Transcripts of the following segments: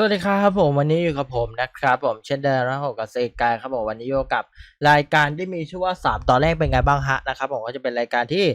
สวัสดีครับผมวันนี้อยู่กับผมนะครับ ผมเช่นเดิมนะผมกับเซกายครับผมวันนี้อยู่กับรายการที่มีชื่อว่าสามตอนแรกเป็นไงบ้างฮะนะครับผมก็จะเป็นรายการที่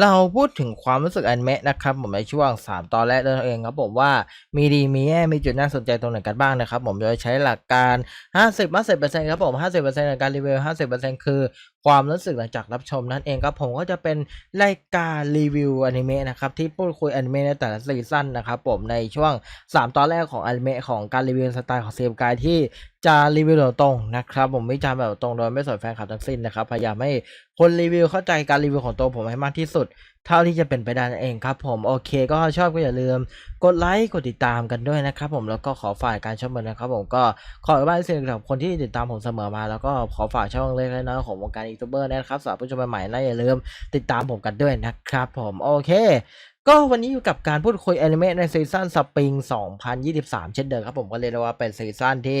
เราพูดถึงความรู้สึกอนิเมะนะครับผมในช่วงสามตอนแรกนั่นเองครับผมว่ามีดีมีแย่มีจุดน่าสนใจตรงไหนกันบ้างนะครับผมโดยใช้หลักการ 50 50%ครับผม 50%ในการรีวิว 50%คือ ความรู้สึกหลังจากรับชมนั่นเองครับผมก็จะเป็นรายการรีวิวอนิเมะนะครับที่พูดคุยอนิเมะในแต่ละซีซั่นนะครับผมในช่วง 3 ตอนแรกของอนิเมะของการรีวิวสไตล์ของเซมกายที่ จะรีวิวตรงนะครับ ผมไม่จำแบบตรงโดยไม่สนแฟนคลับทั้งสิ้นนะครับ พยายามให้คนรีวิวเข้าใจการรีวิวของตัวผมให้มากที่สุด เท่าที่จะเป็นไปได้นั่นเองครับ ผมโอเค ก็ชอบก็อย่าลืม กดไลค์กดติดตามกันด้วยนะครับ ผมแล้วก็ขอฝากการชมนะครับ ผมก็ขอบ้านเสียงกับคนที่ติดตามผมเสมอมา แล้วก็ขอฝากช่องเล็กๆน้อยๆของวงการยูทูบเบอร์นะครับสำหรับผู้ชมใหม่ๆนะอย่าลืมติดตามผมกันด้วยนะครับ ผมโอเค ก็วันนี้อยู่กับการพูดคุยแอนิเมะในซีซั่นสปริง 2023 เช่นเดิมครับผมก็เรียกว่าเป็นซีซั่นที่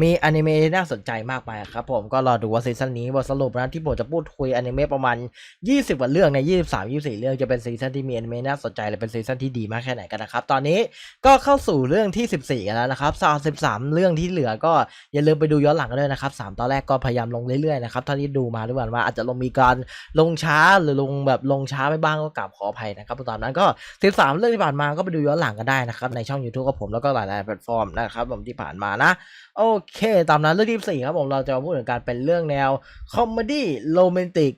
มีแอนิเมะที่น่าสนใจมากมายครับผมก็รอดูว่าซีซั่นนี้บทสรุปนะที่ผมจะพูดคุยแอนิเมะประมาณ 20 กว่าเรื่องใน 23 24 เรื่องจะเป็นซีซั่นที่มีแอนิเมะน่าสนใจและเป็นซีซั่นที่ดีมากแค่ไหนกันนะครับ ตอนนี้ก็เข้าสู่เรื่องที่ 14 กันแล้วนะครับ33 เรื่องที่เหลือก็อย่าลืมไปดูย้อนหลังกันด้วยนะครับ3ตอนแรกก็พยายามลงเรื่อยๆนะครับถ้าที่ดูมาด้วยว่าอาจจะลงมีการลงช้าหรือลงแบบลงช้าไปบ้างก็กราบขออภัยนะครับตอนนั้นก็13เรื่องที่ผ่านมาก็ไปดูย้อนหลังกันได้นะครับ ในช่อง YouTube กับผมแล้วก็หลายๆแพลตฟอร์มนะครับผมที่ผ่านมานะ โอเคตามนั้นเรื่องที่สี่ครับผมเราจะมาพูดถึงการเป็นเรื่องแนวคอมเมดี้โรแมนติก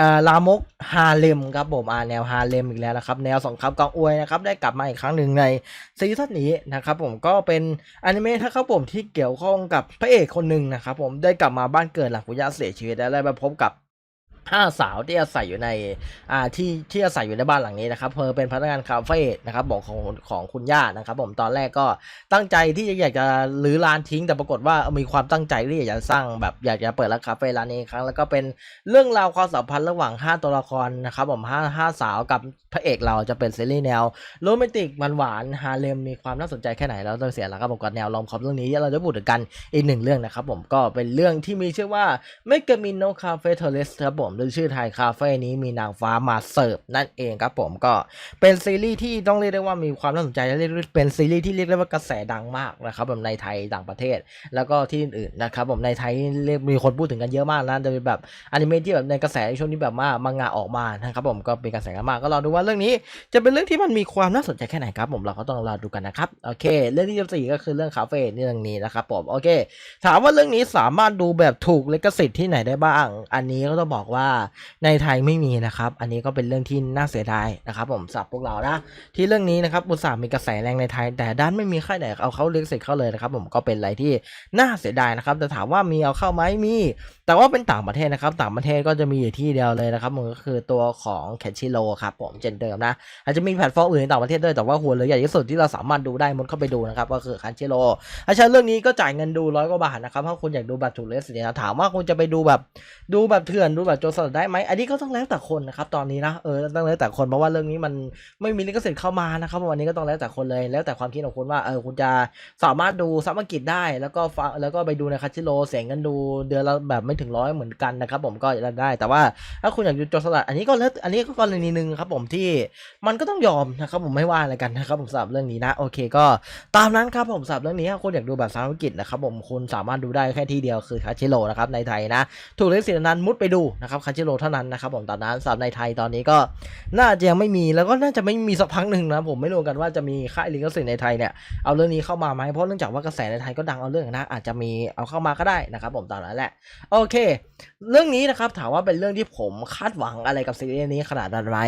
อ่าลามกฮาเลมครับผมอ่าแนวฮาเลมอีกแล้วนะครับ แนวสองครามกองอวยนะครับได้กลับมาอีกครั้งหนึ่งในซีซั่นนี้นะครับผมก็เป็นอนิเมะนะครับผมที่เกี่ยวข้องกับพระเอกคนหนึ่งนะครับผมได้กลับมาบ้านเกิดหลังคุณย่าเสียชีวิตแล้วได้มาพบกับ ห้าสาวที่อาศัยอยู่ในอ่าที่ที่อาศัยอยู่ในบ้านหลังนี้นะครับเธอเป็นพนักงานคาเฟ่นะครับบอกของของคุณย่านะครับผมตอนแรกก็ตั้งใจที่จะอยากจะรื้อร้านทิ้ง แต่ปรากฏว่ามีความตั้งใจที่อยากจะสร้างแบบอยากจะเปิดร้านคาเฟ่ร้านนี้ครั้งแล้วก็เป็นเรื่องราวความสัมพันธ์ระหว่างห้าตัวละครนะครับผมห้าห้าสาวกับพระเอกเราจะเป็นซีรีส์แนวโรแมนติกมันหวานฮาเลมมีความน่าสนใจแค่ไหนแล้วต้องเสียหลักครับผมกับแนวลอมคอมเรื่องนี้เราจะพูดถึงกันอีกหนึ่งเรื่องนะครับผมก็เป็นเรื่องที่มีชื่อว่าเมกามินโนคาเฟ่เทเลสครับผมหรือชื่อไทยคาเฟ่นี้มีนางฟ้ามาเสิร์ฟนั่นเองครับผมก็เป็นซีรีส์ที่ต้องเรียกได้ว่ามีความน่าสนใจและเรียกเป็นซีรีส์ที่เรียกได้ว่ากระแสดังมากนะครับผมในไทยต่างประเทศ แล้วก็ที่อื่นๆนะครับผมในไทยเรียกมีคนพูดถึงกันเยอะมากนะจะเป็นแบบอนิเมะที่แบบในกระแสในช่วงนี้แบบว่ามังงะออกมานะครับผมก็เป็นกระแสกันมากก็รอดูว่าเรื่องนี้จะเป็นเรื่องที่มันมีความน่าสนใจแค่ไหนครับผมเราก็ต้องรอดูกันนะครับโอเค เรื่องที่สี่ก็คือเรื่องคาเฟ่เรื่องนี้นะครับผมโอเค ถามว่าเรื่องนี้สามารถดูแบบถูกลิขสิทธิ์ที่ไหนได้บ้าง อันนี้ก็ต้องบอกว่าในไทยไม่มีนะครับ อันนี้ก็เป็นเรื่องที่น่าเสียดายนะครับ ผมสำหรับพวกเรานะที่เรื่องนี้นะครับอุตส่าห์มีกระแสแรงในไทย แต่ด้านไม่มีค่ายไหนเอาเข้าลิขสิทธิ์เข้าเลยนะครับ ผมก็เป็นอะไรที่น่าเสียดายนะครับแต่ถามว่ามีเอาเข้าไหมมี แต่ว่าเป็นต่างประเทศนะครับ ต่างประเทศก็จะมีอยู่ที่เดียวเลยนะครับมันก็คือตัวของแคชชิโลครับผมเจนเดิมนะอาจจะมีแพลตฟอร์มอื่นในต่างประเทศด้วยแต่ว่าหัวเรือใหญ่ที่สุดที่เราสามารถดูได้มดเข้าไปดูนะครับก็คือคันชิโร่ถ้าใช้เรื่องนี้ก็จ่ายเงินดูร้อยกว่าบาทนะครับถ้าคุณอยากดูแบบถูกเลสเนี่ยถามว่าคุณจะไปดูแบบดูแบบเถื่อนดูแบบโจสลัดได้ไหมอันนี้ก็ต้องแล้วแต่คนนะครับตอนนี้นะเออต้องแล้วแต่คนเพราะว่าเรื่องนี้มันไม่มีลิขสิทธิ์เข้ามานะครับวันนี้ก็ต้องแล้วแต่คนเลยแล้วแต่ความคิดของคุณว่าเออคุณจะสามารถดูซับอังกฤษได้ แล้วก็ฟังแล้วก็ไปดูในคัชิโร่เสียเงินดูเดือนละแบบไม่ถึงร้อยเหมือนกันนะครับผมก็ได้ แต่ว่าถ้าคุณอยากดูจรสลัดอันนี้ก็แล้วอันนี้ก็กรณีหนึ่งครับผมที่มันก็ต้องยอมนะครับผมไม่ว่าอะไรกันนะครับผมสำหรับเรื่องนี้นะโอเคก็ตามนั้นครับผมสำหรับเรื่องนี้ถ้าคุณอยากดูแบบภาษาอังกฤษนะครับผมคุณสามารถดูได้แค่ที่เดียวคือคาชิโร่นะครับในไทยนะถูกเลขสิทธิ์นั้นมุดไปดูนะครับคาชิโร่เท่านั้นนะครับผมตอนนั้นสำหรับในไทยตอนนี้ก็น่าจะยังไม่มีแล้วก็น่าจะไม่มีสักพักหนึ่งนะผมไม่รู้กันว่าจะมีค่ายลิขสิทธิ์ในไทยเนี่ยเอาเรื่องนี้เข้ามาไหมเพราะเนื่องจากว่ากระแสในไทยก็ดังเอาเรื่องนะอาจจะมีเอาเข้ามาก็ได้นะครับผมตอนนั้นแหละโอเค เรื่องนี้นะครับถามว่าเป็นเรื่องที่ผมคาดหวังอะไรกับซีรีส์นี้ขนาดนั้นไหม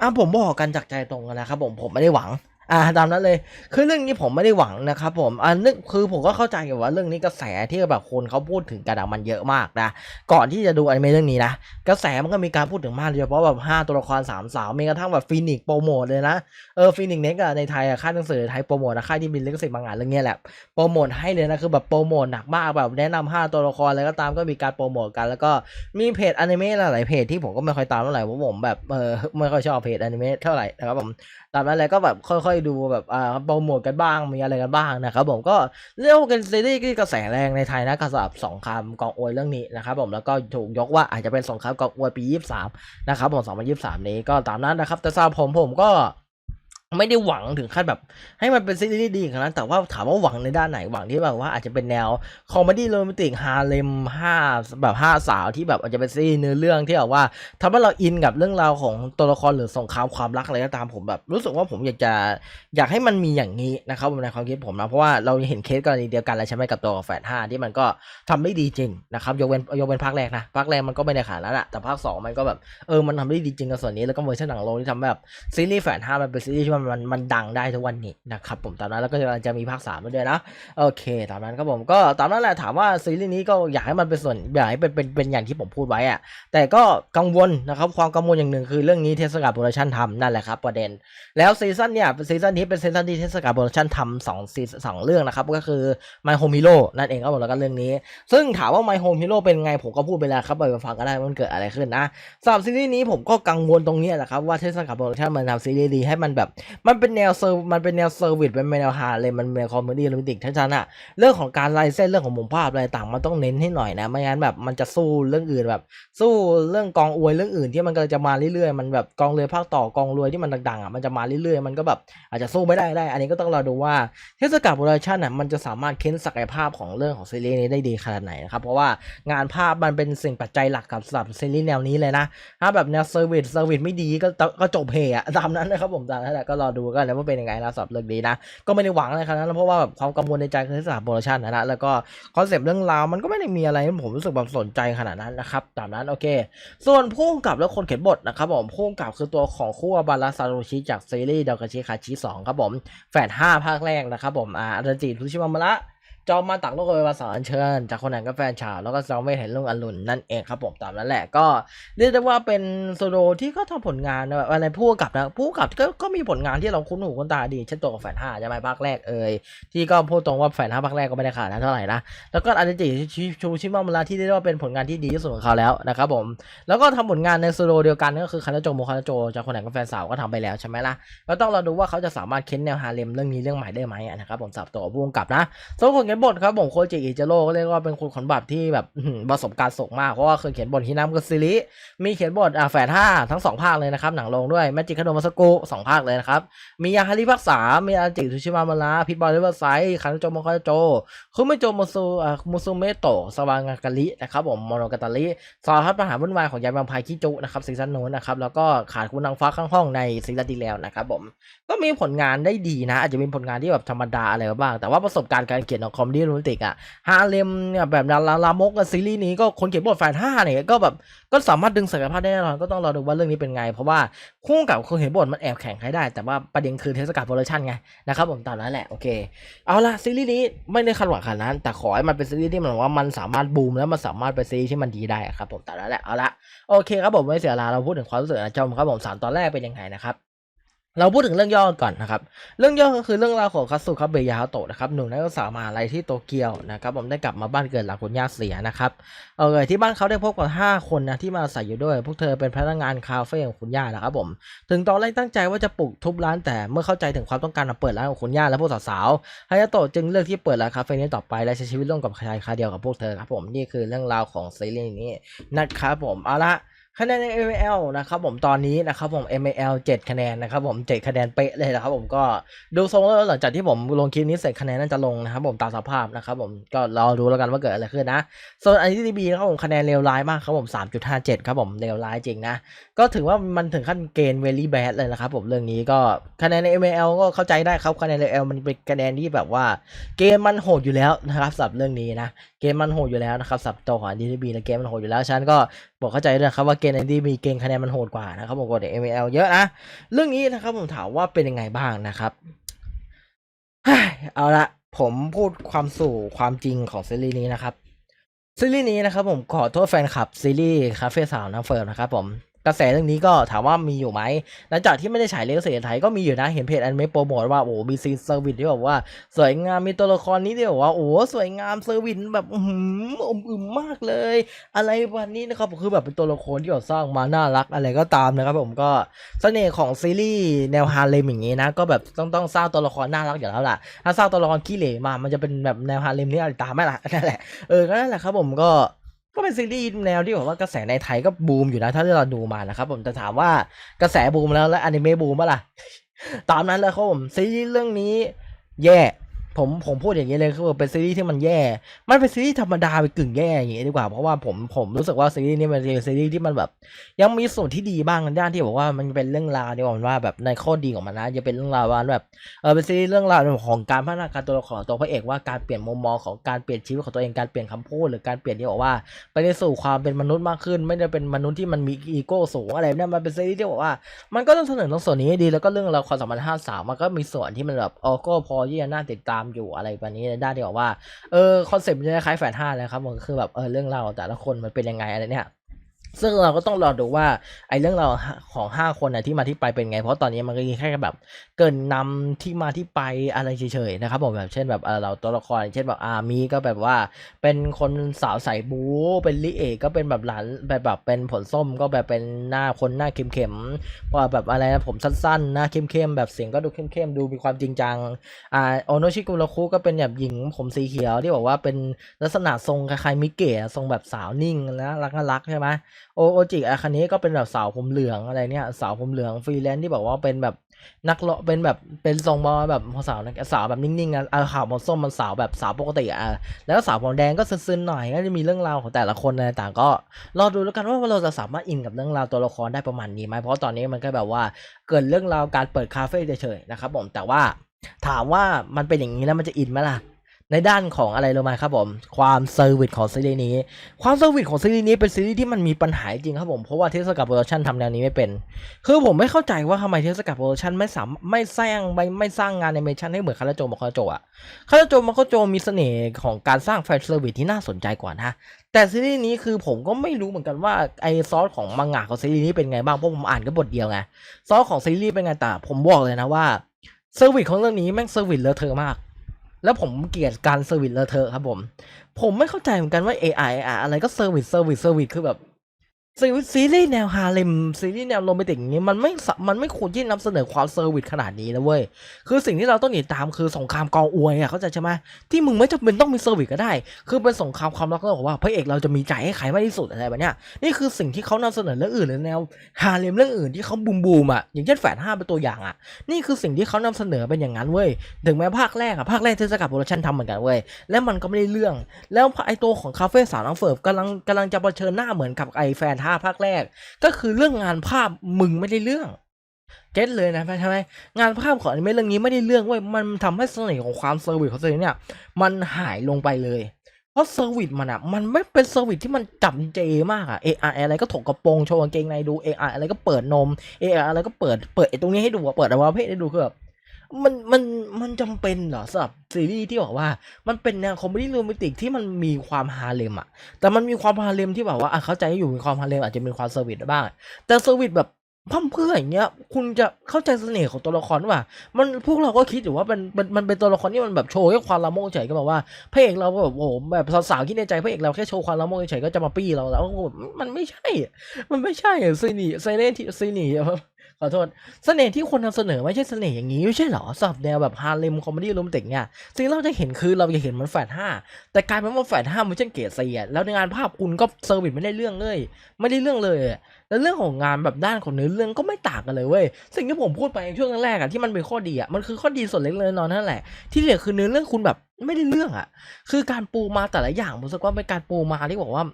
อะผมบอกกันจากใจตรงกันนะครับผมผมไม่ได้หวัง อ่าตามนั้นเลย คือเรื่องนี้ผมไม่ได้หวังนะครับผมอ่านึกคือผมก็เข้าใจอยู่ว่าเรื่องนี้กระแสที่แบบคนเขาพูดถึงกันอะมันเยอะมากนะ ก่อนที่จะดูอนิเมะเรื่องนี้นะ กระแสมันก็มีการพูดถึงมากโดยเฉพาะแบบห้าตัวละครสามสาวมีกระทั่งแบบฟินิกโปรโมทเลยนะ เออฟินิกเน็กอะในไทยอะค่ายหนังสือไทยโปรโมทนะค่ายที่มีลิขสิทธิ์บางงานเรื่องเนี้ยแหละ โปรโมทให้เลยนะ คือแบบโปรโมทหนักมากแบบแนะนำห้าตัวละครอะไรก็ตามก็มีการโปรโมทกัน แล้วก็มีเพจอนิเมะหลายเพจที่ผมก็ไม่ค่อยตามเท่าไหร่เพราะผมแบบเออไม่ค่อยชอบเพจอนิเมะเท่าไหร่นะครับผม ตามนั้นเลยก็แบบค่อยๆดูแบบอ่าโปรโมทกันบ้างมีอะไรกันบ้างนะครับผมก็เรียกว่าเป็นซีรีส์ที่กระแสแรงในไทยนะกับสำหรับสงครามกองอวยเรื่องนี้นะครับผมแล้วก็ถูกยกว่าอาจจะเป็นสงครามกองอวยปี 23 นะครับผม 2023 นี้ก็ตามนั้นนะครับแต่สำหรับผมผมก็ ไม่ได้หวังถึงขั้นแบบ ให้มันเป็นซีรีส์ดีขนาดนั้นแต่ว่าถามว่าหวังในด้านไหนหวังที่แบบว่าอาจจะเป็นแนวคอมเมดี้โรแมนติกฮาเลมห้าแบบห้าสาวที่แบบอาจจะเป็นซีรีส์เนื้อเรื่องที่แบบว่าทำให้เราอินกับเรื่องราวของตัวละครหรือสงครามความรักอะไรก็ตามผมแบบ รู้สึกว่าผมอยากจะอยากให้มันมีอย่างนี้นะครับในความคิดผมนะเพราะว่าเราเห็นเคสกรณีเดียวกันแล้วใช่ไหมกับตัวแฝดห้าที่มันก็ทำได้ดีจริงนะครับยกเว้นยกเว้นภาคแรกนะภาคแรกมันก็ไม่ได้ขนาดนั้นอะแต่ภาคสองมันก็แบบเออมันทำได้ดีจริงกับส่วนนี้แล้วก็เวอร์ชันหนังโรงที่ทำแบบซีรีส์แฝดห้ามันเป็นซีรีส์ที่มันมันมันดังได้ทุกวันนี้นะครับผมตามนั้นแล้วก็จะมีภาคสามมาด้วยนะโอเค ตามนั้นครับผมก็ตามนั้นแหละถามว่าซีรีส์นี้ก็อยากให้มันเป็นส่วนอยากให้เป็นเป็นเป็นอย่างที่ผมพูดไว้อะแต่ก็กังวลนะครับความกังวลอย่างหนึ่งคือเรื่องนี้เทศกาลโปรดักชั่นทำนั่นแหละครับประเด็น แล้วซีซั่นเนี่ยซีซั่นนี้เป็นซีซั่นที่เทศกาลโปรดักชั่นทำสองซีสองเรื่องนะครับก็คือ My Home Hero นั่นเองครับผมแล้วก็เรื่องนี้ ซึ่งถามว่า My Home Hero เป็นไงผมก็พูดไปแล้วครับไปฟังก็ได้วันเกิดอะไรขึ้นนะสำหรับซีรีส์นี้ผมก็กังวลตรงนี้แหละครับว่าเทศกาลโปรดักชันมันทำซีรีส์ดีให้มันแบบมันเป็นแนวเซอร์มันเป็นแนวเซอร์วิสเป็นแนวฮาเลยมันเป็นคอมเมดี้โรแมนติกทั้งนั้นอะเรื่องของการไล่เส้นเรื่องของมุมภาพอะไรต่างมันต้องเน้นให้หน่อยนะไม่งั้นแบบมันจะสู้เรื่องอื่นแบบ สู้เรื่องกองอวยเรื่องอื่นที่มันกำลังจะมาเรื่อยๆมันแบบกองเรือภาคต่อกองรวยที่มันดังๆอะมันจะมาเรื่อยๆมันก็แบบอาจจะสู้ไม่ได้ได้ อันนี้ก็ต้องรอดูว่าเทศกาลโปรดักชันอะมันจะสามารถเค้นศักยภาพของเรื่องของซีรีส์นี้ได้ดีขนาดไหนนะครับเพราะว่างานภาพมันเป็นสิ่งปัจจัยหลักกับสำหรับซีรีส์แนวนี้เลยนะถ้าแบบแนวเซอร์วิสเซอร์วิสไม่ดีก็ก็จบเพย์อะตามนั้นนะครับผมตามนั้นแหละก็รอดูกันแล้วว่าเป็นยังไงนะสำหรับเรื่องนี้นะก็ไม่ได้หวังอะไรขนาดนั้นเพราะว่าแบบความกังวลในใจคือเทศกาลโปรดักชันนะนะแล้วก็คอนเซปต์เรื่องราวมันก็ไม่ได้มีอะไรผมรู้สึกแบบสนใจขนาดนั้นนะครับตามนั้นโอเค ส่วนผู้กำกับและคนเขียนบทนะครับผมผู้กำกับคือตัวของคู่บาราซาโรชิจากซีรีส์ดากาชิคาชิสองครับผมแฝดห้าภาคแรกนะครับผมอ่าอาราจิทุชิมามะระ จอมมาตักโลกเววาสารอัญเชิญ จากคนไหนก็แฟนชาวแล้วก็จอมเวทเห็นลุงอรุณนั่นเองครับผมตามนั้นแหละก็เรียกได้ว่าเป็นโซโลที่ก็ทำผลงานอะไรผู้กับนะผู้กับก็ก็มีผลงานที่เราคุ้นหูคุ้นตาดีเช่นตัวกับแฝดห้าใช่ไหมภาคแรกเอ่ยที่ก็พูดตรงว่าแฝดห้าภาคแรกก็ไม่ได้ขาดนะเท่าไหร่นะแล้วก็อาราจิชูชิมามะระที่เรียกได้ว่าเป็นผลงานที่ดีที่สุดของเขาแล้วนะครับผมแล้วก็ทำผลงานในโซโลเดียวกันก็คือคานาโจโมคานาโจจากคนไหนก็แฟนสาวก็ทำไปแล้วใช่ไหมล่ะก็ต้องเราดูว่าเขาจะสามารถเค้นแนวฮาเลมเรื่องนี้เรื่องใหม่ได้ไหมนะครับผมสับตัวผู้กับนะส่วนคนขียนบทครับผมโคจิอิจิโร่ก็เรียกว่าเป็นคนขนบัตรที่แบบประสบการณ์สูงมากเพราะว่าเคยเขียนบทฮินามกับซิริมีเขียนบทอ่าแฝดห้าทั้งสองภาคเลยนะครับหนังลงด้วยแมจิคาโดมาสกุสองภาคเลยนะครับมียาฮาริภาคสามมีอาจิทุชิมามะระพิทบอลเลเวอร์ไซด์คานโจโมคาโจคุไม่โจโมซูอ่ามุซูเมโตะสวางากาลินะครับผมโมโนกาตาลิสารพัดปัญหาวุ่นวายของยายแวมไพร์คิจุนะครับซีซั่นนู้นนะครับแล้วก็ขาดคุณนางฟ้าข้างห้องในซีซั่นที่แล้วนะครับผมก็มีผลงานได้ดีนะ อาจจะเป็นผลงานที่แบบธรรมดาอะไรบ้างแต่ว่าประสบการณ์การเขียนของอมดี้โรแมนติกอะฮาเลมเนี่ยแบบดาราลามกซีรีส์นี้ก็คนเขียนบทแฟนห้าเนี่ยก็แบบก็สามารถดึงศักยภาพได้แน่นอนก็ต้องรอดูว่าเรื่องนี้เป็นไง เพราะว่าคู่กับคนเขียนบทมันแอบแข่งให้ได้ แต่ว่าประเด็นคือเทศกาลโปรดักชันไงนะครับผมตามนั้นแหละโอเคเอาละซีรีส์นี้ไม่ได้คาดหวังขนาดนั้น แต่ขอให้มันเป็นซีรีส์ที่มันว่ามันสามารถบูมแล้วมันสามารถเป็นซีรีส์ที่มันดีได้ครับผมแต่ละแหละเอาละโอเคครับผมไม่เสียเวลาเราพูดถึงความรู้สึกนะจอมครับผมสามตอนแรกเป็นยังไงนะครับ เราพูดถึงเรื่องย่อก่อนนะครับ เรื่องย่อก็คือเรื่องราวของคัตสึครับเบยาฮาโตะนะครับหนุ่มนักศึกษามหาลัยที่โตเกียวนะครับ ผมได้กลับมาบ้านเกิดหลังคุณย่าเสียนะครับเออที่บ้านเขาได้พบกับห้าคนนะที่มาอาศัยอยู่ด้วย พวกเธอเป็นพนักงานคาเฟ่ของคุณย่านะครับผม ถึงตอนแรกตั้งใจว่าจะปลุกทุบร้านแต่เมื่อเข้าใจถึงความต้องการมาเปิดร้านของคุณย่าและพวกสาวๆฮายาโตะจึงเลือกที่เปิดร้านคาเฟ่นี้ต่อไปและใช้ชีวิตร่วมกับชายคาเดียวกับพวกเธอครับผมนี่คือเรื่องราวของซีรีส์นี้นะครับผมเอาละ คะแนนใน ML นะครับผมตอนนี้นะครับผม ML 7 คะแนนนะครับผม7คะแนนเป๊ะเลยนะครับผมก็ดูทรงแล้วหลังจากที่ผมลงคลิปนี้เสร็จคะแนนน่าจะลงนะครับผมตามสภาพนะครับผมก็รอดูแล้วกันว่าเกิดอะไรขึ้นนะส่วน ITB นะครับผมคะแนนเลวร้ายมากครับผม 3.57 ครับผมเลวร้ายจริงนะ ก็ถือว่ามันถึงขั้นเกณฑ์ very bad เลยนะครับผมเรื่องนี้ก็คะแนนใน ML ก็เข้าใจได้ครับคะแนนใน L มันเป็นคะแนนที่แบบว่า เกมมันโหดอยู่แล้วนะครับสำหรับเรื่องนี้นะเกมมันโหดอยู่แล้วนะครับสำหรับตัวของ DTB และเกมมันโหดอยู่แล้วฉันก็ บอกเข้าใจด้วยนะครับว่าเกม DTB เกมคะแนนมันโหดกว่านะครับบอกดใน ML เยอะนะเรื่องนี้นะครับผมถามว่าเป็นยังไงบ้างนะครับเฮ้ยเอาละผมพูดความสู่ความจริงของซีรีส์นี้นะครับซีรีส์นี้นะครับผมขอโทษแฟนคลับซีรีส์คาเฟ่สาวน้ำเฟิร์มนะครับผม กระแสเรื่องนี้ก็ถามว่ามีอยู่ไหมหลังจากที่ไม่ได้ฉายเลี้ยงเสียไทยก็มีอยู่นะเห็นเพจอนิเมะโปรโมทว่าโอ้มีซีนเซอร์วิสที่แบบว่า สวยงามมีตัวละครนี้ที่แบบว่าโอ้สวยงามเซอร์วิสแบบอื้อหืออมอึมมากเลย อะไรวันนี้นะครับคือแบบเป็นตัวละครที่แบบสร้างมาน่ารักอะไรก็ตามนะครับผมก็เสน่ห์ของซีรีส์แนวฮาเลมอย่างนี้นะก็แบบต้องต้องสร้างตัวละครน่ารักอยู่แล้วล่ะถ้าสร้างตัวละครขี้เหร่มามันจะเป็นแบบแนวฮาเลมนี่อะไรตามไหมล่ะนั่นแหละเออก็นั่นแหละครับผมก็ ก็เป็นซีรีส์แนวที่แบบว่ากระแสในไทยก็บูมอยู่นะถ้าที่เราดูมานะครับผมแต่ถามว่ากระแสบูมแล้วและอนิเมะบูมปะล่ะ ตามนั้นแล้วครับผมซีรีส์เรื่องนี้แย่ ผมผมพูดอย่างนี้เลยคือเป็นซีรีส์ที่มันแย่ มันเป็นซีรีส์ธรรมดาไปกึ่งแย่อย่างนี้ดีกว่าเพราะว่าผมผมรู้สึกว่าซีรีส์นี้มันเป็นซีรีส์ที่มันแบบ ยังมีส่วนที่ดีบ้างในด้านที่บอกว่ามันเป็นเรื่องราวที่บอกว่าแบบในข้อดีของมันนะจะเป็นเรื่องราวว่าแบบเออเป็นซีรีส์เรื่องราวของการพัฒนาการตัวละครตัวพระเอกว่าการเปลี่ยนมุมมองของการเปลี่ยนชีวิตของตัวเองการเปลี่ยนคำพูดหรือการเปลี่ยนที่บอกว่า ไปในสู่ความเป็นมนุษย์มากขึ้น ไม่ได้เป็นมนุษย์ที่มันมีอีโก้สูงอะไรเนี่ยมันเป็นซีรีส์ที่บอกว่า มันก็ต้องเสนอตรงส่วนนี้ดีแล้วก็เรื่องราวความสัมพันธ์ห้าสาวมันก็มีส่วนที่มันแบบออก็พอที่จะน่าติดตามอยู่อะไรแบบนี้ในด้านที่บอกว่าเออคอนเซ็ปต์มันจะคล้ายแฟนห้าเลยครับมันคือแบบเออเรื่องราวแต่ละคนมันเป็นยังไงอะไรเนี่ย ซึ่งเราก็ต้องรอดูว่าไอ้เรื่องเราของห้าคนน่ะที่มาที่ไปเป็นไง เพราะตอนนี้มันก็แค่แบบเกินนำที่มาที่ไปอะไรเฉยๆนะครับผมแบบเช่นแบบเราตัวละครเช่นแบบอามีก็แบบว่า เป็นคนสาวใสบู๊เป็นลิเอกก็เป็นแบบหลานแบบแบบเป็นผลส้มก็แบบเป็นหน้าคนหน้าเข้มๆว่าแบบอะไรนะผมสั้นๆหน้าเข้มๆแบบเสียงก็ดูเข้มๆดูมีความจริงจังอ่าโอโนชิกุระคุก็เป็นแบบหญิงผมสีเขียวที่บอกว่าเป็นลักษณะทรงคล้ายๆมิเกะทรงแบบสาวนิ่งนะรักน่ารักใช่ไหมโอโอจิอาคาเนะก็เป็นแบบสาวผมเหลืองอะไรเนี่ยสาวผมเหลืองฟรีแลนซ์ที่บอกว่าเป็นแบบนักเลาะเป็นแบบเป็นทรงบอลแบบสาวนักสาวแบบนิ่งๆอะเอาขาวผมส้มมันสาวแบบสาวปกติอะแล้วสาวผมแดงก็ซึนๆหน่อยก็จะมีเรื่องราวของแต่ละคนอะไรต่างก็รอดูแล้วกันว่าเราจะสามารถอินกับเรื่องราวตัวละครได้ประมาณนี้ไหมเพราะตอนนี้มันก็แบบว่าเกิดเรื่องราวการเปิดคาเฟ่เฉยๆนะครับผมแต่ว่าถามว่ามันเป็นอย่างนี้แล้วมันจะอินไหมล่ะ ในด้านของอะไรรู้ไหมครับผม ความเซอร์วิสของซีรีส์นี้ ความเซอร์วิสของซีรีส์นี้เป็นซีรีส์ที่มันมีปัญหาจริงครับผม เพราะว่าเทสกับโปรดักชันทำแนวนี้ไม่เป็น คือผมไม่เข้าใจว่าทำไมเทสกับโปรดักชันไม่สามไม่สร้างไม่ไม่สร้างงานแอนิเมชันให้เหมือนคาราโจมาคาราโจอะคาราโจมาคาราโจมีเสน่ห์ของการสร้างแฟนเซอร์วิสที่น่าสนใจกว่านะแต่ซีรีส์นี้คือผมก็ไม่รู้เหมือนกันว่าไอซอสของมังงะของซีรีส์นี้เป็นไงบ้างเพราะผมอ่านแค่บทเดียวไงซอสของซีรีส์เป็นไงแต่ผมบอกเลยนะว่าเซอร์วิสของเรื่องนี้แม่งเซอร์วิสเลอะเทอะมาก แล้วผมเกลียดการเซอร์วิสเลอะเทอะครับผม ผมไม่เข้าใจเหมือนกันว่า AI อะอะไรก็เซอร์วิสเซอร์วิสเซอร์วิสคือแบบ ซีรีส์ซีรีส์แนวฮาเลมซีรีส์แนวโรแมนติกอย่างนี้มันไม่สมันไม่ควรที่นำเสนอความเซอร์วิสขนาดนี้นะเว้ยคือสิ่งที่เราต้องติดตามคือสงครามกองอวยอะเข้าใจใช่ไหมที่มึงไม่จำเป็นต้องมีเซอร์วิสก็ได้ คือเป็นสงครามความรักก็บอกว่าพระเอกเราจะมีใจให้ใครมากที่สุดอะไรแบบเนี้ยนี่คือสิ่งที่เขานำเสนอเรื่องอื่นหรือแนวฮาเลมเรื่องอื่นที่เขาบูมบูมๆอะอย่างเช่นแฝดห้าเป็นตัวอย่างอะนี่คือสิ่งที่เขานำเสนอเป็นอย่างนั้นเว้ยถึงแม้ภาคแรกอะภาคแรกเทศกาลโปรดักชันทำเหมือนกันเว้ยแล้วมันก็ไม่ได้เรื่อง แล้วไอตัวของคาเฟ่สาวน้ำเฟิร์ฟกำลังกำลังจะเผชิญหน้าเหมือนกับไอแฟนท่าภาคแรก ก็คือเรื่องงานภาพมึงไม่ได้เรื่องเก็ตเลยนะใช่ไหมงานภาพของอนิเมะเรื่องนี้ไม่ได้เรื่องเว้ยมันทำให้เสน่ห์ของความเซอร์วิสของเซอร์วิสเนี่ยมันหายลงไปเลย เพราะเซอร์วิสมันอะมันไม่เป็นเซอร์วิสที่มันจับเจมากอะเอไออะไรก็ถกกระโปรงโชว์กางเกงในดูเอไออะไรก็เปิดนมเอไออะไรก็เปิดเปิดไอตรงนี้ให้ดูอะเปิดอวัยวะเพศให้ดูคือแบบ มันมันมันจำเป็นเหรอสำหรับซีรีส์ที่บอกว่ามันเป็นแนวคอมเมดี้โรแมนติกที่มันมีความฮาเลมอะแต่มันมีความฮาเลมที่แบบว่าอะเข้าใจอยู่มีความฮาเลมอาจจะมีความเซอร์วิสบ้าง แต่เซอร์วิสแบบพั่มเพื่ออย่างเงี้ย คุณจะเข้าใจเสน่ห์ของตัวละครว่า มันพวกเราก็คิดอยู่ว่ามันมันมันเป็นตัวละครที่มันแบบโชว์แค่ความละโมงเฉยก็แบบว่าพระเอกเราแบบโอ้โหแบบสาวๆคิดในใจพระเอกเราแค่โชว์ความละโมงเฉยก็จะมาปี้เราแล้วมันไม่ใช่ มันไม่ใช่ซีนี่ไซเนที่ซีนี่ ขอโทษเสน่ห์ที่คนนำเสนอไม่ใช่เสน่ห์อย่างนี้ไม่ใช่เหรอสับแนวแบบฮาเลมคอมเมดี้โรแมนติกเนี่ยสิ่งที่เราจะเห็นคือเราจะเห็นมันแฟดห้าแต่กลายเป็นว่าแฟดห้ามันเช่นเกรดซีอะแล้วในงานภาพคุณก็เซอร์วิสไม่ได้เรื่องเลย ไม่ได้เรื่องเลยแล้วเรื่องของงานแบบด้านของเนื้อเรื่องก็ไม่ต่างกันเลยเว้ยสิ่งที่ผมพูดไปในช่วงแรกอะที่มันเป็นข้อดีอะมันคือข้อดีส่วนเล็กๆน้อยๆนั่นแหละ ที่เหลือคือเนื้อเรื่องคุณแบบไม่ได้เรื่องอะคือการปูมาแต่ละอย่างผมรู้สึกว่าเป็นการปูมาที่บอกว่า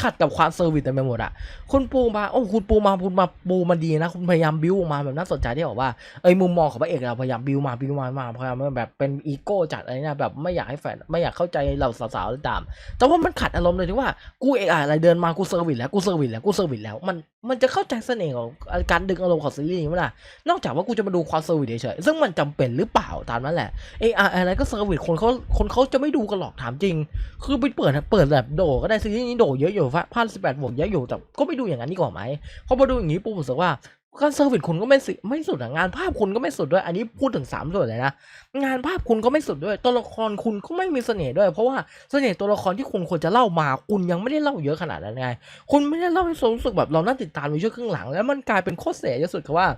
ขัดกับความเซอร์วิสเต็มไปหมดอะคุณปูมาโอ้คุณปูมาคุณมาปูมาดีนะ คุณพยายามบิวมาแบบน่าสนใจที่บอกว่าเอ้ยมุมมองของพระเอกเราพยายามบิวมาบิวมามาพยายามแบบเป็นอีโก้จัดอะไรเนี่ยแบบไม่อยากให้แฟนไม่อยากเข้าใจเราสาวๆตาม แต่ว่ามันขัดอารมณ์เลยที่ว่ากูเอกอะไรเดินมากูเซอร์วิสแล้วกูเซอร์วิสแล้วกูเซอร์วิสแล้วมันมันจะเข้าใจเสน่ห์ของการดึงอารมณ์ของซีรีส์นี้มั้ยล่ะนอกจากว่ากูจะมาดูความเซอร์วิสเฉยๆซึ่งมันจำเป็นหรือเปล่าตามนั้นแหละเอไอะไรก็เซอร์วิสคนเขาคนเขาจะไม่ดูกันหรอกถามจริง คือไปเปิดเปิดแบบโดก็ได้ซีรีส์นี้โดเยอะอยู่พันสิบแปดบวกเยอะอยู่แต่ก็ไม่ดูอย่างนั้นดีกว่าไหมเพอมาดูอย่างนี้ปุ๊บผมรู้สึกว่าการเซอร์วิสคุณก็ไม่สิไม่สุดอะงานภาพคุณก็ไม่สุดด้วย อันนี้พูดถึงสามส่วนเลยนะ งานภาพคุณก็ไม่สุดด้วย ตัวละครคุณก็ไม่มีเสน่ห์ด้วย เพราะว่าเสน่ห์ตัวละครที่คุณควรจะเล่ามา คุณยังไม่ได้เล่าเยอะขนาดนั้นไง คุณไม่ได้เล่าให้รู้สึกแบบเรานั่งติดตามอยู่ช่วงครึ่งหลัง แล้วมันกลายเป็นโคตรเสียที่สุดคือว่า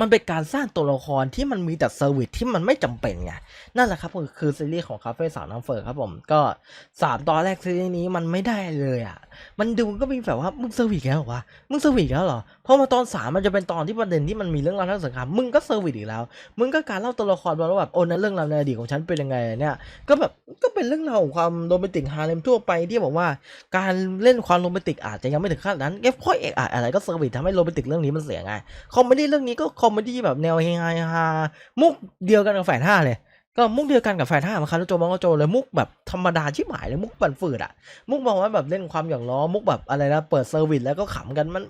มันเป็นการสร้างตัวละครที่มันมีแต่เซอร์วิสที่มันไม่จำเป็นไงนั่นแหละครับคือซีรีส์ของคาเฟ่สาวน้ำเฟิร์ครับผมก็สามตอนแรกซีรีส์นี้มันไม่ได้เลยอะ มันดูก็มีแบบว่ามึงเซอร์วิสแล้วหรอวะมึงเซอร์วิสแล้วเหรอเพราะมาตอนสามมันจะเป็นตอนที่ประเด็นที่มันมีเรื่องราวทางสังคมมึงก็เซอร์วิสอีกแล้ว มึงก็การเล่าตัวละครมาแล้วแบบโอ้นั้นเรื่องราวในอดีตของฉันเป็นยังไงเนี่ย ก็แบบก็เป็นเรื่องราวของความโรแมนติกฮาเลมทั่วไปที่บอกว่า การเล่นความโรแมนติกอาจจะยังไม่ถึงขั้นนั้นแค่พ่อเอกอาจอะไรก็เซอร์วิสทำให้โรแมนติกเรื่องนี้มันเสียไงคอมเมดี้เรื่องนี้ก็คอมเมดี้แบบแนวเฮฮาฮามุกเดียวกันกับแฝดห้าเลย ก็มุกเดียวกันกับแฟนท่ามาคารุโจมังโจเลยมุกแบบธรรมดาชิบหายเลยมุกปั่นฝืดอะ มุกมองว่าแบบเล่นความหยอกล้อมุกแบบอะไรนะเปิดเซอร์วิสแล้วก็ขำกันมัน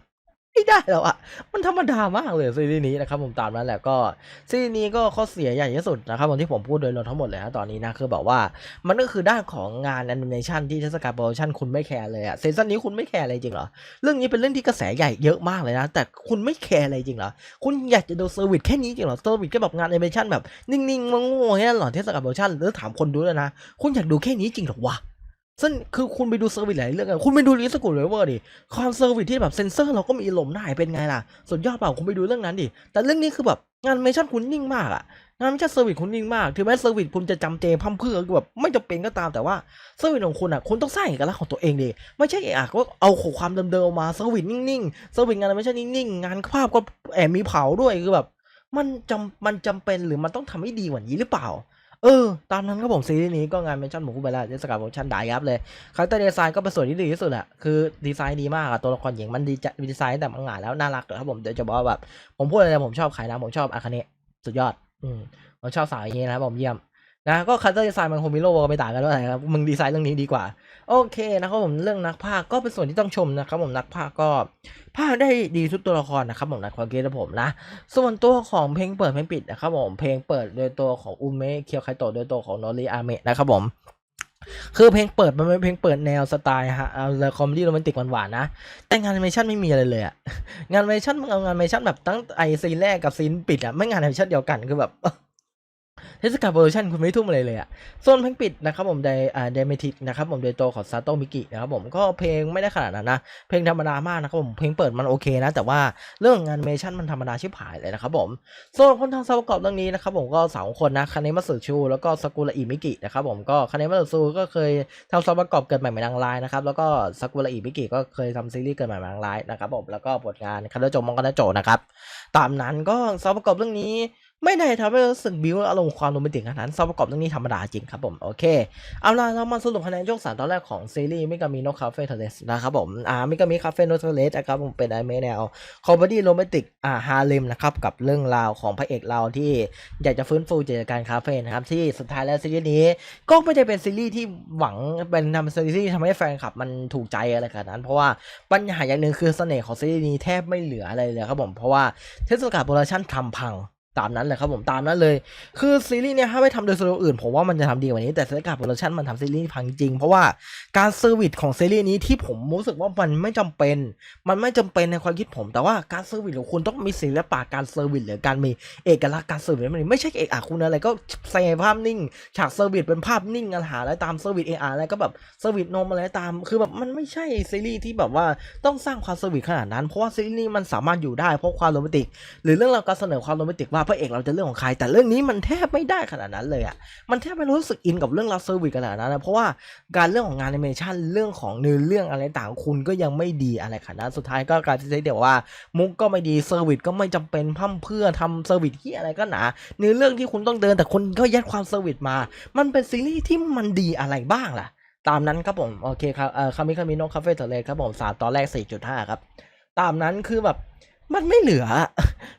ไม่ได้แล้วอะมันธรรมดามากเลยซีรีส์นี้นะครับผมตามนั้นแหละก็ซีรีส์นี้ก็ข้อเสียใหญ่ที่สุดนะครับผมที่ผมพูดโดยรวมทั้งหมดเลยนะตอนนี้นะคือแบบว่ามันก็คือด้านของงานแอนิเมชันที่เทศกาลโปรโมชั่นคุณไม่แคร์เลยอะซีซั่นนี้คุณไม่แคร์อะไรจริงเหรอเรื่องนี้เป็นเรื่องที่กระแสใหญ่เยอะมากเลยนะ แต่คุณไม่แคร์อะไรจริงเหรอคุณอยากจะดูเซอร์วิสแค่นี้จริงเหรอเซอร์วิสแค่แบบงานแอนิเมชันแบบนิ่งๆงงๆแค่นั้นหรอเทศกาลโปรโมชั่นหรือถามคนดูเลยนะ คุณอยากดูแค่นี้จริงเหรอวะ ซึ่งคือคุณไปดูเซอร์วิสหลายเรื่องอะคุณไปดูลิสกุลเลเวอร์ดิความเซอร์วิสที่แบบเซนเซอร์เราก็มีลมได้เป็นไงล่ะสุดยอดเปล่าคุณไปดูเรื่องนั้นดิแต่เรื่องนี้คือแบบงานเมชั่นคุณนิ่งมากอะงานไม่ใช่เซอร์วิสคุณนิ่งมากถึงแม้เซอร์วิสคุณจะจำเจพร่ำเพื่อแบบไม่จำเป็นก็ตามแต่ว่าเซอร์วิสของคุณอะคุณต้องสร้างเอกลักษณ์ของตัวเองดิไม่ใช่เอะอะก็เอาของความเดิมๆมาเซอร์วิสนิ่งๆเซอร์วิสงานแอนิเมชั่นนิ่งๆงานภาพก็แอบมีเผาด้วยคือแบบ มันจำมันจำเป็นหรือมันต้องทำให้ดีกว่านี้หรือเปล่า เออ ตามนั้นครับผมซีรีส์นี้ก็งานเมนชั่นผมพูดไปแล้วเทศกาลโปรโมชั่นด่ายับเลยคาแรคเตอร์ดีไซน์ก็เป็นส่วนที่ดีที่สุดอะคือดีไซน์ดีมากอะตัวละครหญิงมันดีจัดีไซน์แต่มังงะแล้วน่ารักเลยครับผมเดี๋ยวจะบอกว่าแบบผมพูดอะไรผมชอบใครนะผมชอบอาคาเนะสุดยอด อืมผมชอบสาวอย่างนี้นะครับผมเยี่ยม นะก็คาแรคเตอร์ดีไซน์มันคงมีโลก็ไม่ต่างกันเท่าไหร่ครับมึงดีไซน์เรื่องนี้ดีกว่า โอเคนะครับผมเรื่องนักพาก็เป็นส่วนที่ต้องชมนะครับผมนักพาก็พากได้ดีทุกตัวละครนะครับผมในความคิดของผมนะ ส่วนตัวของเพลงเปิดเพลงปิดนะครับผมเพลงเปิดโดยตัวของอุเมะเคียวไคโตะโดยตัวของโนริอาเมะนะครับผมคือเพลงเปิดมันเป็นเพลงเปิดแนวสไตล์ฮะเอาคอมเมดี้โรแมนติกหวานๆนะ แต่งานแอนิเมชันไม่มีอะไรเลยอะงานแอนิเมชันมึงเอางานแอนิเมชันแบบตั้งไอซีนแรกกับซีนปิดอะไม่งานแอนิเมชันเดียวกันคือแบบ เทศกาลโปรโมชั่นคุณไม่ทุ่มอะไรเลยอะส่วนเพลงปิดนะครับผมไดอ่าเดเมทิกนะครับผมโดยตัวของซาโตมิกินะครับผมก็เพลงไม่ได้ขนาดนั้นนะ เพลงธรรมดามากนะครับผมเพลงเปิดมันโอเคนะ แต่ว่าเรื่องงานแอนิเมชั่นมันธรรมดาชิบหายเลยนะครับผมส่วนคนทางซาวประกอบเรื่องนี้นะครับผมก็สองคนนะคาเนมัสึชูแล้วก็สกุระอิมิกินะครับผมก็คาเนมัสึชูก็เคยทำซาวประกอบเกิดใหม่ในนางร้ายนะครับแล้วก็สกุระอิมิกิก็เคยทำซีรีส์เกิดใหม่ในนางร้ายนะครับผมแล้วก็ผลงานคาร์โจมองกันโจนะครับตามนั้นก็ซาวประกอบเรื่องนี้ ไม่ได้ทำให้รู้สึกบิวอารมณ์ความโรแมนติกขนาดนั้นซาประกอบเรื่องนี้ธรรมดาจริงครับผม โอเค เอาล่ะเรามาสรุปคะแนนช่วงสามตอนแรกของซีรีส์มิกามิโนคาเฟ่เทเลสนะครับผม อ่ามิกามิคาเฟ่โนเทเลสนะครับผมเป็นไอเมแนวคอมเมดี้โรแมนติกอ่าฮาเลมนะครับ กับเรื่องราวของพระเอกเราที่อยากจะฟื้นฟูกิจการคาเฟ่นะครับ ที่สุดท้ายแล้วซีรีส์นี้ ก็ไม่ได้เป็นซีรีส์ที่หวังเป็นทำซีรีส์ที่ทำให้แฟนคลับมันถูกใจอะไรขนาดนั้น เพราะว่าปัญหาอย่างหนึ่งคือเสน่ห์ของซีรีส์นี้แทบไม่เหลืออะไรเลยครับผมเพราะว่าเทศกาลโปรดักชั่นทำพัง ตามนั้นเลยครับผมตามนั้นเลย คือซีรีส์เนี่ยถ้าไม่ทำโดยสตูดิโออื่น ผมว่ามันจะทำดีกว่านี้แต่เซกาโปรดักชันมันทำซีรีส์พังจริง เพราะว่าการเซอร์วิสของซีรีส์นี้ที่ผมรู้สึกว่ามันไม่จำเป็น มันไม่จำเป็นในความคิดผม แต่ว่าการเซอร์วิสของคุณต้องมีศิลปะการเซอร์วิสหรือการมีเอกลักษณ์การเซอร์วิสมันไม่ใช่เอกอักคุณอะไรก็ใส่ภาพนิ่ง ฉากเซอร์วิสเป็นภาพนิ่งอะไรหาอะไรตามเซอร์วิสเออาร์อะไรก็แบบเซอร์วิสนมอะไรตามคือแบบมันไม่ใช่ซีรีส์ที่แบบว่าต้องสร้างความเซอร์วิสขนาดนั้นเพราะว่าซีรีส์นี้มันสามารถอยู่ได้เพราะความโรแมนติกหรือเรื่องราวการเสนอความโรแมนติกว่าพระเอกเราจะเรื่องของใคร แต่เรื่องนี้มันแทบไม่ได้ขนาดนั้นเลยอะมันแทบไม่รู้สึกอินกับเรื่องราวเซอร์วิสขนาดนั้นนะเพราะว่าการเรื่องของงานแอนิเมชันเรื่องของเนื้อเรื่องอะไรต่างคุณก็ยังไม่ดีอะไรขนาดนั้นสุดท้ายก็กลายเป็นเดี๋ยวว่า มุกก็ไม่ดีเซอร์วิสก็ไม่จำเป็นพร่ำเพื่อทำเซอร์วิสที่อะไรก็หนาเนื้อเรื่องที่คุณต้องเดินแต่คนก็ยัดความเซอร์วิสมา มันเป็นซีรีส์ที่มันดีอะไรบ้างล่ะตามนั้นครับผม โอเคครับเอ่อคามิคามิโนคาเฟ่เทเลครับผมสามตอนแรก 4.5 ครับ ตามนั้นคือแบบ มันไม่เหลือ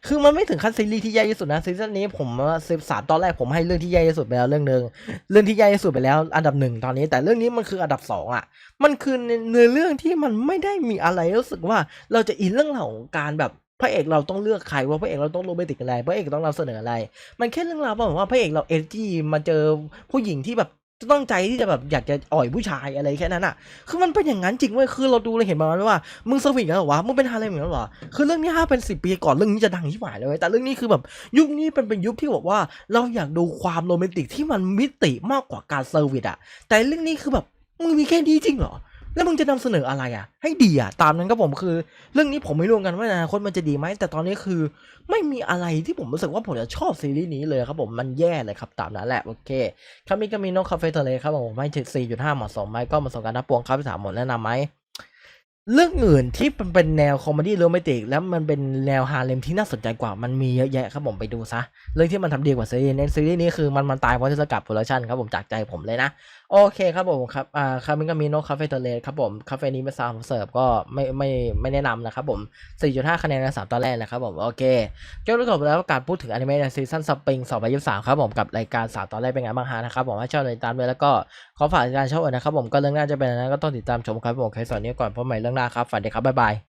คือมันไม่ถึงขั้นซีรีส์ที่แย่ที่สุดนะซีซั่นนี้ผมสิบสามตอนแรกผมให้เรื่องที่แย่ที่สุดไปแล้วเรื่องหนึ่งเรื่องที่แย่ที่สุดไปแล้ว อันดับหนึ่งตอนนี้ แต่เรื่องนี้มันคืออันดับสองอะ มันคือเนื้อเรื่องที่มันไม่ได้มีอะไรรู้สึกว่าเราจะอินเรื่องราวของการแบบพระเอกเราต้องเลือกใครว่าพระเอกเราต้องโรแมนติกอะไรพระเอกต้องนำเสนออะไร มันแค่เรื่องราวแบบว่าพระเอกเราเอจีมาเจอผู้หญิงที่แบบ ตั้งใจที่จะแบบอยากจะอ่อยผู้ชายอะไรแค่นั้นอะ คือมันเป็นอย่างนั้นจริงเว้ย คือเราดูเราเห็นมาแล้วว่า มึงสวิงกันหรอวะ มึงเป็นฮาเลมเหรอ คือเรื่องนี้ห้าเป็นสิบปีก่อนเรื่องนี้จะดังที่หวายเลยเว้ยแต่เรื่องนี้คือแบบยุคนี้เป็นเป็นยุคที่บอกว่าเราอยากดูความโรแมนติกที่มันมิติมากกว่าการเซอร์วิสอะ แต่เรื่องนี้คือแบบมึงมีแค่นี้จริงเหรอ แล้วมึงจะนำเสนออะไรอะ ให้ดีอะ ตามนั้นก็ผมคือ เรื่องนี้ผมไม่รู้กันว่าอนาคตมันจะดีไหม แต่ตอนนี้คือ ไม่มีอะไรที่ผมรู้สึกว่าผมจะชอบซีรีส์นี้เลยครับผมมันแย่เลยครับตามนั้นแหละโอเคคามิกามิโนคาเฟ่ทะเลครับผมไม่จุดห้าเหมาะสมไหมก็เหมาะสมกันนะปวงครับที่ถามหมดแนะนำไหม เรื่องอื่นที่มันเป็นแนวคอมเมดี้โรแมนติกแล้วมันเป็นแนวฮาเลมที่น่าสนใจกว่ามันมีเยอะแยะครับผมไปดูซะ เรื่องที่มันทำดีกว่าซีรีส์ในซีรีส์นี้คือมันมันตายเพราะเทศกับโปรดักชันครับผมจากใจผมเลยนะ โอเคครับผมครับอ่าคามิกามิโนคาเฟ่เทเลครับผม คาเฟ่นี้เป็นซาวของเสิร์ฟก็ไม่ไม่ไม่แนะนำนะครับผม 4.5 คะแนนในสามตอนแรกนะครับผมโอเคก็จบแล้วการพูดถึงอนิเมะในซีซั่นสปริง2023ครับผมกับรายการสามตอนแรกเป็นไงบ้างฮะนะครับผมให้ชอบติดตามด้วยแล้วก็ขอฝากรายการชองอื่นะครับผมก็เรื่องน้าจะเป็นอะไรนั้นก็ต้องติดตามชมครับผมใครสอนนี้ก่อนเพราะใหม่เรื่องลาครับ ฝันดีครับ บ๊ายบาย